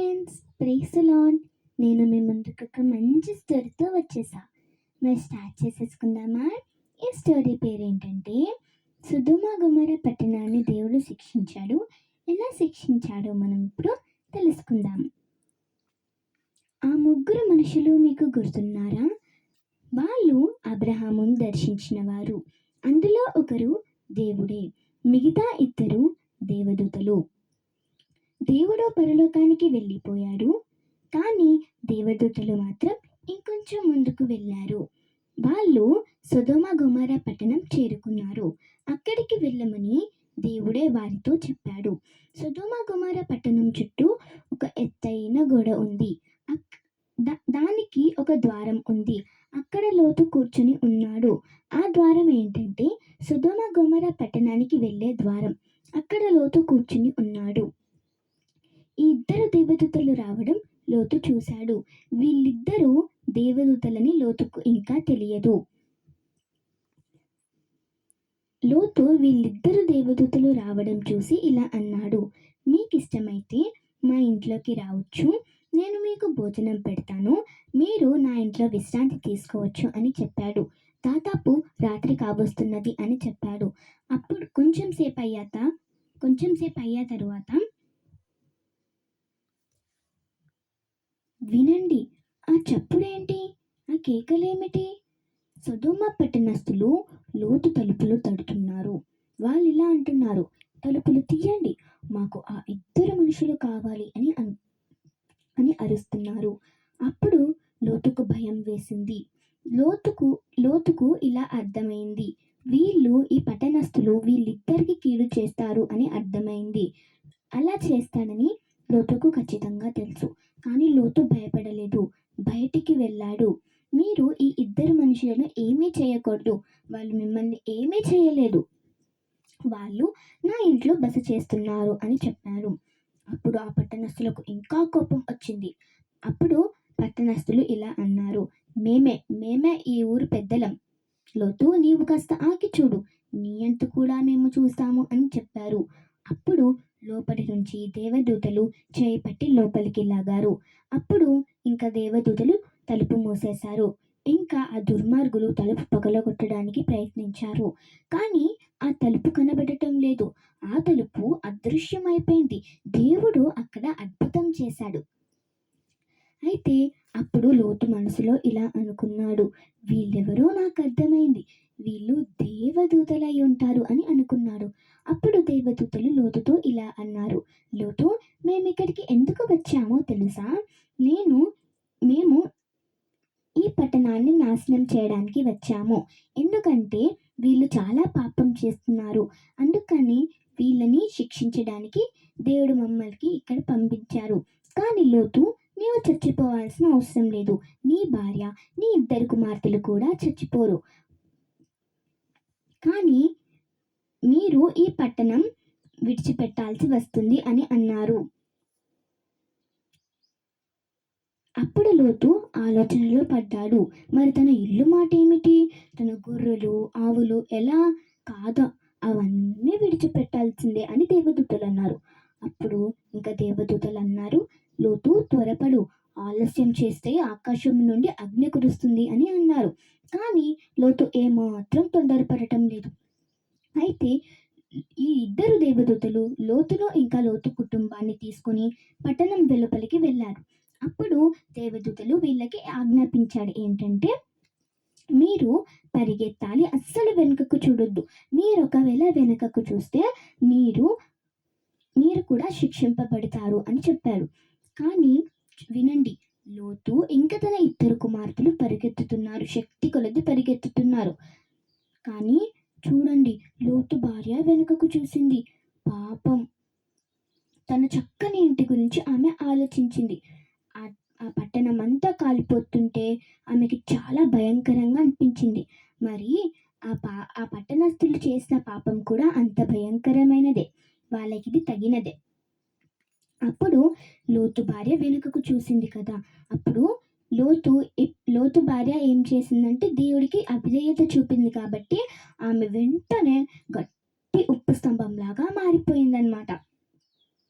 Friends ప్రేసలాన్ నేను మీ ముందుకు ఒక మంచి స్టోరీతో వచ్చేసా. మరి స్టార్ట్ చేసేసుకుందామా? ఈ స్టోరీ పేరు ఏంటంటే సుధుమ గుమర పట్టణాన్ని దేవుడు శిక్షించాడు. ఎలా శిక్షించాడో మనం ఇప్పుడు తెలుసుకుందాం. ఆ ముగ్గురు మనుషులు మీకు గుర్తున్నారా? వాళ్ళు అబ్రహామును దర్శించిన వారు. అందులో ఒకరు దేవుడే. మిగతా ఇద్దరు దేవదూతలు. దేవుడు పరలోకానికి వెళ్ళిపోయారు కానీ దేవదూతలు మాత్రం ఇంకొంచెం ముందుకు వెళ్ళారు. వాళ్ళు సుధోమ గుమర పట్టణం చేరుకున్నారు. అక్కడికి వెళ్ళమని దేవుడే వారితో చెప్పాడు. సొదొమ గుమర పట్టణం చుట్టూ ఒక ఎత్తైన గోడ ఉంది. అక్- దా- దానికి ఒక ద్వారం ఉంది. అక్కడ లోతు కూర్చుని ఉన్నాడు. ఆ ద్వారం ఏంటంటే సుధమ గుమర పట్టణానికి వెళ్ళే ద్వారం. అక్కడ లోతు కూర్చుని ఉన్నాడు. ఈ ఇద్దరు దేవదూతలు రావడం లోతు చూశాడు. వీళ్ళిద్దరూ దేవదూతలని లోతుకు ఇంకా తెలియదు. లోతు వీళ్ళిద్దరు దేవదూతలు రావడం చూసి ఇలా అన్నాడు. మీకు ఇష్టమైతే మా ఇంట్లోకి రావచ్చు. నేను మీకు భోజనం పెడతాను. మీరు నా ఇంట్లో విశ్రాంతి తీసుకోవచ్చు అని చెప్పాడు. దాదాపు రాత్రి కాబోస్తున్నది అని చెప్పాడు. అప్పుడు కొంచెం సేపు అయ్యాక కొంచెం సేపు అయ్యా తరువాత వినండి. ఆ చప్పుడేంటి ఆ కేకలేమిటి? సొదోమ పట్టణస్థులు లోతు తలుపులు తడుతున్నారు. వాళ్ళు ఇలా అంటున్నారు తలుపులు తీయండి. మాకు ఆ ఇద్దరు మనుషులు కావాలి అని అన్ అని అరుస్తున్నారు. అప్పుడు లోతుకు భయం వేసింది. లోతుకు లోతుకు ఇలా అర్థమైంది. వీళ్ళు ఈ పట్టణస్థులు వీళ్ళిద్దరికి కీడు చేస్తారు అని అర్థమైంది. అలా చేస్తానని లోతుకు ఖచ్చితంగా తెలుసు. కానీ లోతు భయపడలేదు. బయటికి వెళ్ళాడు. మీరు ఈ ఇద్దరు మనుషులను ఏమీ చేయకూడదు. వాళ్ళు మిమ్మల్ని ఏమీ చేయలేదు. వాళ్ళు నా ఇంట్లో బస చేస్తున్నారు అని చెప్పారు. అప్పుడు ఆ పట్టణస్థులకు ఇంకా కోపం వచ్చింది. అప్పుడు పట్టణస్థులు ఇలా అన్నారు. మేమే మేమే ఈ ఊరు పెద్దలం. లోతు నీవు కాస్త ఆకి చూడు. నీ అంత కూడా మేము చూస్తాము అని చెప్పారు. అప్పుడు లోపలి నుంచి దేవదూతలు చేపట్టి లోపలికి లాగారు. అప్పుడు ఇంకా దేవదూతలు తలుపు మూసేశారు. ఇంకా ఆ దుర్మార్గులు తలుపు పగలగొట్టడానికి ప్రయత్నించారు. కానీ ఆ తలుపు కనబడటం లేదు. ఆ తలుపు అదృశ్యమైపోయింది. దేవుడు అక్కడ అద్భుతం చేశాడు. అయితే అప్పుడు లోతు మనసులో ఇలా అనుకున్నాడు. వీళ్ళెవరో నాకు అర్థమైంది. వీళ్ళు దేవదూతలై ఉంటారు అని అనుకున్నాడు అప్పుడు దేవదూతలు లోతుతో ఇలా అన్నారు లోతు మేము ఇక్కడికి ఎందుకు వచ్చామో తెలుసా? నేను మేము ఈ పట్టణాన్ని నాశనం చేయడానికి వచ్చాము. ఎందుకంటే వీళ్ళు చాలా పాపం చేస్తున్నారు. అందుకని వీళ్ళని శిక్షించడానికి దేవుడు మమ్మల్ని ఇక్కడ పంపించారు. కానీ లోతు నీవు చచ్చిపోవాల్సిన అవసరం లేదు. నీ భార్య నీ ఇద్దరు కుమార్తెలు కూడా చచ్చిపోరు. కానీ మీరు ఈ పట్టణం విడిచిపెట్టాల్సి వస్తుంది అని అన్నారు. అప్పుడు లోతు ఆలోచనలో పడ్డాడు. మరి తన ఇల్లు మాట ఏమిటి తన గొర్రెలు ఆవులు ఎలా కాదు అవన్నీ విడిచిపెట్టాల్సిందే అని దేవదూతలు అన్నారు. అప్పుడు ఇంకా దేవదూతలు అన్నారు లోతు త్వరపడు. ఆలస్యం చేస్తే ఆకాశం నుండి అగ్ని కురుస్తుంది అని అన్నారు. కానీ లోతు ఏమాత్రం తొందరపడటం లేదు. అయితే ఈ ఇద్దరు దేవదూతలు లోతులో ఇంకా లోతు కుటుంబాన్ని తీసుకొని పట్టణం వెలుపలికి వెళ్ళారు. అప్పుడు దేవదూతలు వీళ్ళకి ఆజ్ఞాపించాడు ఏంటంటే మీరు పరిగెత్తాలి అస్సలు వెనుకకు చూడొద్దు. మీరు ఒకవేళ వెనుకకు చూస్తే మీరు మీరు కూడా శిక్షింపబడతారు అని చెప్పారు. కానీ వినండి. లోతు ఇంకా తన ఇద్దరు కుమార్తెలు పరిగెత్తుతున్నారు. శక్తి కొలది పరిగెత్తుతున్నారు. కానీ చూడండి లోతు భార్య వెనుకకు చూసింది. పాపం. తన చక్కని ఇంటి గురించి ఆమె ఆలోచించింది. ఆ ఆ పట్టణం అంతా కాలిపోతుంటే ఆమెకి చాలా భయంకరంగా అనిపించింది. మరి ఆ పా ఆ పట్టణస్తులు చేసిన పాపం కూడా అంత భయంకరమైనదే. వాళ్ళకి ఇది తగినదే. అప్పుడు లోతు భార్య వెనుకకు చూసింది కదా. అప్పుడు లోతు ఇప్- లోతు భార్య ఏం చేసిందంటే దేవుడికి అవిధేయత చూపింది కాబట్టి ఆమె వెంటనే గట్టి ఉప్పు స్తంభంలాగా మారిపోయిందనమాట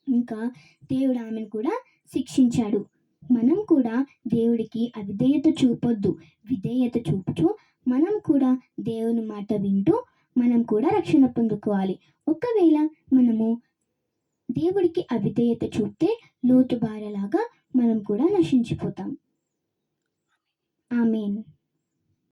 ఇంకా దేవుడు ఆమెను కూడా శిక్షించాడు. మనం కూడా దేవుడికి అవిధేయత చూపొద్దు. విధేయత చూపుతూ మనం కూడా దేవుని మాట వింటూ మనం కూడా రక్షణ పొందుకోవాలి. ఒకవేళ మనము దేవుడికి అవిధేయత చూపితే లోతు భార్యలాగా మనం కూడా నశించిపోతాం. ఆమెన్.